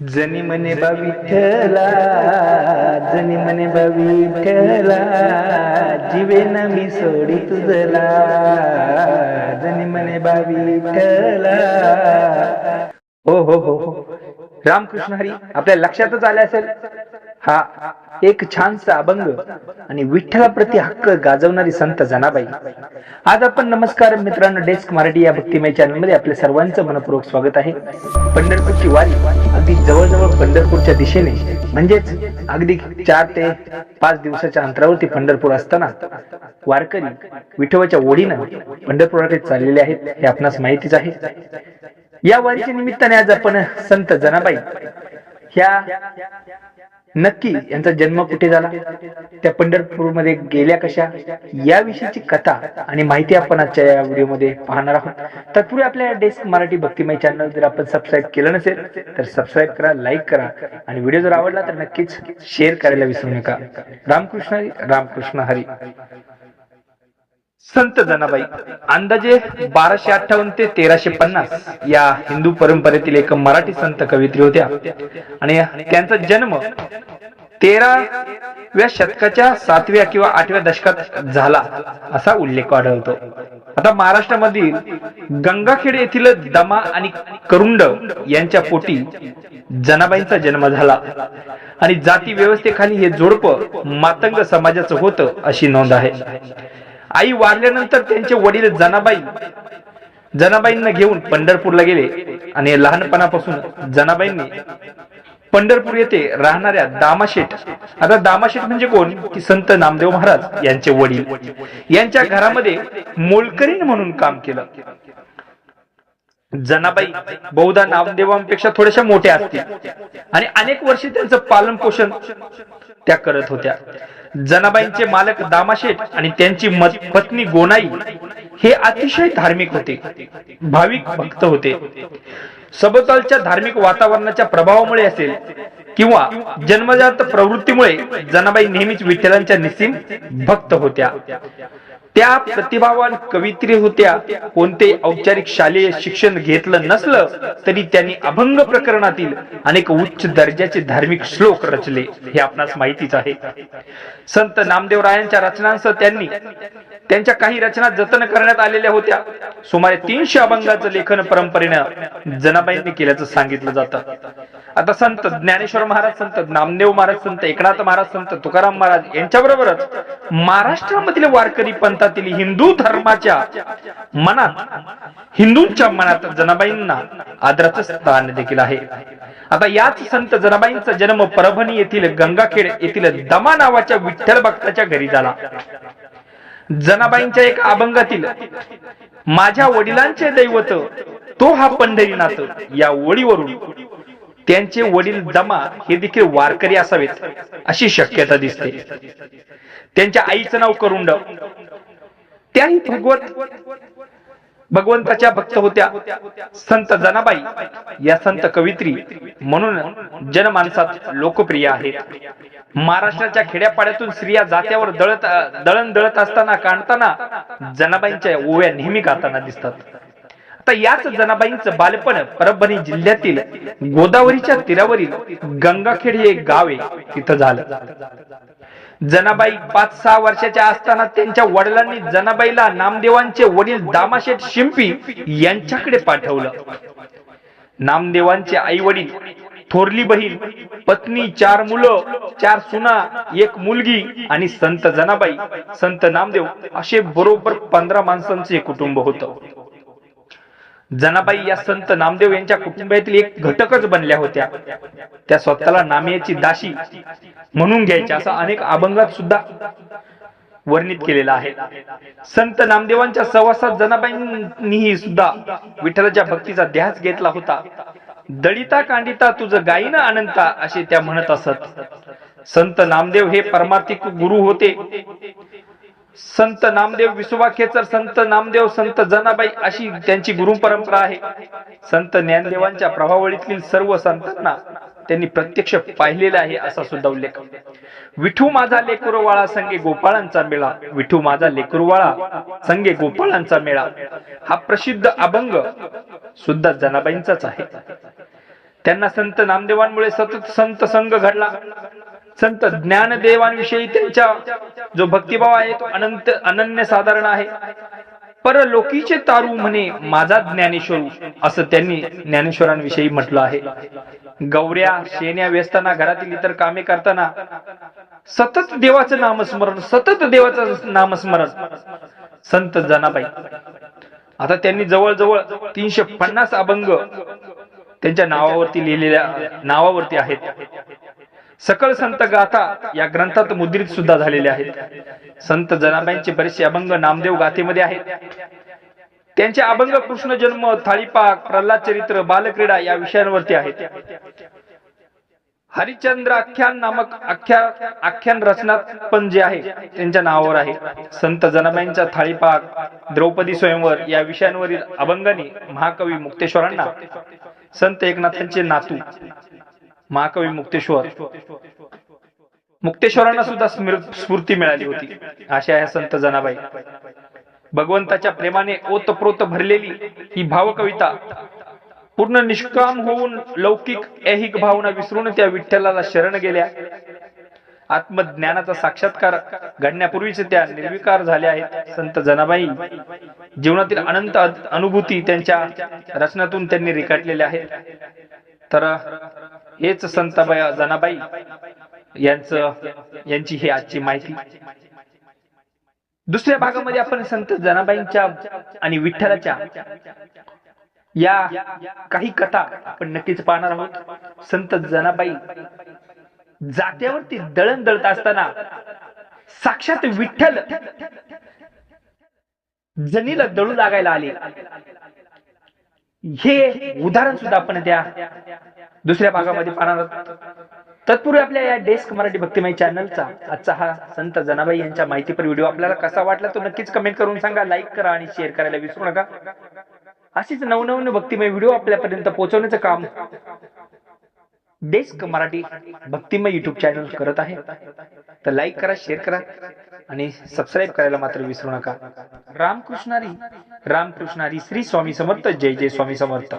जनी म्हणे विठ्ठला जनी म्हणे विठ्ठला जीवे ना मी सोडी तुझला जनी म्हणे विठ्ठला हो हो हो हो. रामकृष्ण हरी आपल्या लक्षातच आले असेल. हा एक छानसा अभंग आणि विठ्ठलाप्रती हक्क गाजवणारी संत जनाबाई. आज आपण नमस्कार मित्रांनो डेस्क मराठी या भक्तिमय चॅनलमध्ये आपल्या सर्वांचं मनपूर्वक स्वागत आहे. पंढरपूरची वारी अगदी जवळजवळ पंढरपूरच्या दिशेने म्हणजेच अगदी चार ते पाच दिवसाच्या अंतरावरती पंढरपूर असताना वारकरी विठोबाच्या ओढीनं पंढरपुराकडे चाललेले आहेत हे आपणास माहितीच आहे. या वारीच्या निमित्ताने आज आपण संत जनाबाई ह्या नक्की यांचा जन्म कुठे झाला? त्या पंढरपूरमध्ये गेल्या कशा? याविषयीची कथा आणि माहिती आपण आजच्या या व्हिडिओमध्ये पाहणार आहोत. तत्पूर्वी आपल्या डेस्क मराठी भक्तिमय चॅनल जर आपण सबस्क्राईब केलं नसेल तर सबस्क्राईब करा लाईक करा आणि व्हिडिओ जर आवडला तर नक्कीच शेअर करायला विसरू नका. रामकृष्ण हरी रामकृष्ण हरी. संत जनाबाई अंदाजे बाराशे अठ्ठावन्न ते तेराशे पन्नास या हिंदू परंपरेतील एक मराठी संत कवित्री होत्या. आणि त्यांचा जन्म तेराव्या शतकाच्या सातव्या किंवा आठव्या दशकात झाला असा उल्लेख आढळतो. आता महाराष्ट्रामधील गंगाखेड येथील दमा आणि करुंड यांच्या पोटी जनाबाईंचा जन्म झाला. आणि जाती व्यवस्थेखाली हे जोडप मातंग समाजाचं होतं अशी नोंद आहे. आई वारल्यानंतर त्यांचे वडील जनाबाई जनाबाईंना घेऊन पंढरपूरला गेले आणि लहानपणापासून जनाबाईंनी पंढरपूर येथे राहणाऱ्या दामाशेठ आता दामाशेठ म्हणजे कोण? की संत नामदेव महाराज यांचे वडील. यांच्या घरामध्ये मोलकरीण म्हणून काम केलं. जनाबाई बहुधा नामदेवांपेक्षा थोड्याशा मोठ्या असतील. आणि अनेक वर्षे त्यांचं पालन पोषण त्या करत होत्या. जनाबाईंचे मालक दामाशेठ आणि त्यांची पत्नी गोनाई हे अतिशय धार्मिक होते. भाविक भक्त होते. सबतालच्या धार्मिक वातावरणाच्या प्रभावामुळे असेल किंवा जन्मजात प्रवृत्तीमुळे जनाबाई नेहमीच विठ्ठलांच्या निसीम भक्त होत्या. त्या प्रतिभावान कवित्री होत्या. कोणते औपचारिक शालेय शिक्षण घेतलं नसलं तरी त्यांनी अभंग प्रकरणातील अनेक उच्च दर्जाचे धार्मिक श्लोक रचले. हे आपणास माहितीच आहे. संत नामदेवरायांच्या रचनांसह त्यांनी त्यांच्या काही रचना जतन करण्यात आलेल्या होत्या. सुमारे तीनशे अभंगाचं लेखन परंपरेनं जनाबाईंनी केल्याचं सांगितलं जातं. आता संत ज्ञानेश्वर महाराज संत नामदेव महाराज संत एकनाथ महाराज संत तुकाराम महाराज यांच्याबरोबरच महाराष्ट्रामधील वारकरी पंथातील हिंदू धर्माच्या मनात हिंदूंच्या मनात जनाबाईंना आदराचं स्थान देखील आहे. आता याच संत जनाबाईंचा जन्म परभणी येथील गंगाखेड येथील दमा नावाच्या विठ्ठल भक्ताच्या घरी झाला. जनाबाईंच्या एक अभंगातील माझ्या वडिलांचे दैवत तो हा पंढरीनाथ या ओळीवरून त्यांचे वडील जमा हे देखील वारकरी असावेत अशी शक्यता दिसते. त्यांच्या आईचं नाव करुंड. त्याही भगवत भगवंताच्या भक्त होत्या संत जनाबाई या संत कवित्री म्हणून जनमानसात लोकप्रिय आहेत. महाराष्ट्राच्या खेड्यापाड्यातून स्त्रिया जात्यावर दळत दळण दळत असताना काढताना जनाबाईंच्या ओव्या नेहमी गाताना दिसतात. आता याच जनाबाईंचं बालपण परभणी जिल्ह्यातील गोदावरीच्या तीरावरील गंगाखेड हे गावे गाव आहे. तिथं झालं. जनाबाई पाच सहा वर्षाच्या असताना त्यांच्या वडिलांनी जनाबाईला नामदेवांचे वडील दामाशेठ शिंपी यांच्याकडे पाठवलं. नामदेवांचे आई वडील थोरली बहीण पत्नी चार मुलं चार सुना एक मुलगी आणि संत जनाबाई संत नामदेव असे बरोबर पंधरा माणसांचे कुटुंब होतं. जनाबाई या संत नामदेव यांच्या कुटुंबातील एक घटकच बनल्या होत्या. त्या स्वतःला नामियाची दाशी म्हणून घ्यायच्या असं अनेक अभंगात सुद्धा वर्णित केलेला आहे. संत नामदेवांच्या सहवासात जनाबाईंनीही सुद्धा विठ्ठलाच्या भक्तीचा ध्यास घेतला होता. दळिता कांडिता तुझं गायीन अनंता असे त्या म्हणत असत. संत नामदेव हे परमार्थिक गुरु होते. संत नामदेव विसोबा खेचर संत नामदेव संत जनाबाई अशी त्यांची गुरु परंपरा आहे. संत ज्ञानदेवांच्या प्रभावळीतील सर्व संतांना त्यांनी प्रत्यक्ष पाहिलेला आहे असा सुद्धा उल्लेख. विठू माझा लेकुरवाळा संगे गोपाळांचा मेळा. विठू माझा लेकुरवाळा संगे गोपाळांचा मेळा. हा प्रसिद्ध अभंग सुद्धा जनाबाईंचाच आहे. त्यांना संत नामदेवांमुळे सतत संत संघ घडला. संत ज्ञानदेवांविषयी त्यांच्या जो भक्तिभाव आहे तो अनंत अनन्य साधारण आहे. परलोकीचे तारू म्हणे माझा ज्ञानेश्वर असं त्यांनी ज्ञानेश्वरांविषयी म्हटलं आहे. गौऱ्या शेण्या व्यस्ताना घरातील इतर कामे करताना सतत देवाचं नामस्मरण सतत देवाचं नामस्मरण. संत जनाबाई आता त्यांनी जवळजवळ तीनशे पन्नास अभंग त्यांच्या नावावरती लिहिलेल्या नावावरती आहेत. सकल संत गाथा या ग्रंथात मुद्रित सुद्धा झालेले आहेत. संत जनाबाईंचे बरेचसे अभंग नामदेव गाथेमध्ये आहेत. त्यांचे अभंग कृष्ण जन्म थाळीपाक प्रल्हाद चरित्र बालक्रीडा या विषयांवरती आहेत. हरिश्चंद्र आख्यान नामक आख्या आख्यान रचनात पण जे आहे त्यांच्या नावावर आहे. संत जनाबाईंचा थाळीपाक द्रौपदी स्वयंवर या विषयांवरील अभंगाने महाकवी मुक्तेश्वरांना संत एकनाथांचे नातू महाकवी मुक्तेश्वर. मुक्तेश्वरांना सुद्धा स्मृ- स्फूर्ती मिळाली होती. अशा ह्या संत जनाबाई. भगवंताच्या प्रेमाने ओतप्रोत भरलेली ही भावकविता पूर्ण निष्काम होऊन लौकिक ऐहिक भावना विसरून त्या विठ्ठलाला शरण गेल्या. आत्मज्ञानाचा साक्षात्कार घडण्यापूर्वीच त्या निर्विकार झाल्या आहेत. संत जनाबाई जीवनातील अनंत अनुभूती त्यांच्या रचनातून त्यांनी रेखाटलेल्या आहेत. तर हेच संताबाई जनाबाई यांचं यांची ही आजची माहिती. दुसऱ्या भागामध्ये आपण संत जनाबाईंच्या आणि विठ्ठलाच्या या काही कथा आपण नक्कीच पाहणार आहोत. संत जनाबाई जात्यावरती दळण दळत असताना साक्षात विठ्ठल जनीला दळू लागायला आले. हे उदाहरण सुद्धा आपण त्या दुसऱ्या भागामध्ये पाहणार आहोत. तत्पूर्वी आपल्या या डेस्क मराठी भक्तिमय चॅनलचा आजचा हा संत जनाबाई यांच्या माहितीपर व्हिडिओ आपल्याला कसा वाटला तो नक्कीच कमेंट करून सांगा लाईक करा आणि शेअर करायला विसरू नका. अशीच नवनवीन भक्तिमय व्हिडिओ आपल्यापर्यंत पोहोचवण्याचं काम डेस्क मराठी भक्तिमय युट्यूब चॅनल करत आहे. तर लाईक करा शेअर करा आणि सबस्क्राईब करायला मात्र विसरू नका. रामकृष्णारी रामकृष्णारी श्री स्वामी समर्थ जय जय स्वामी समर्थ.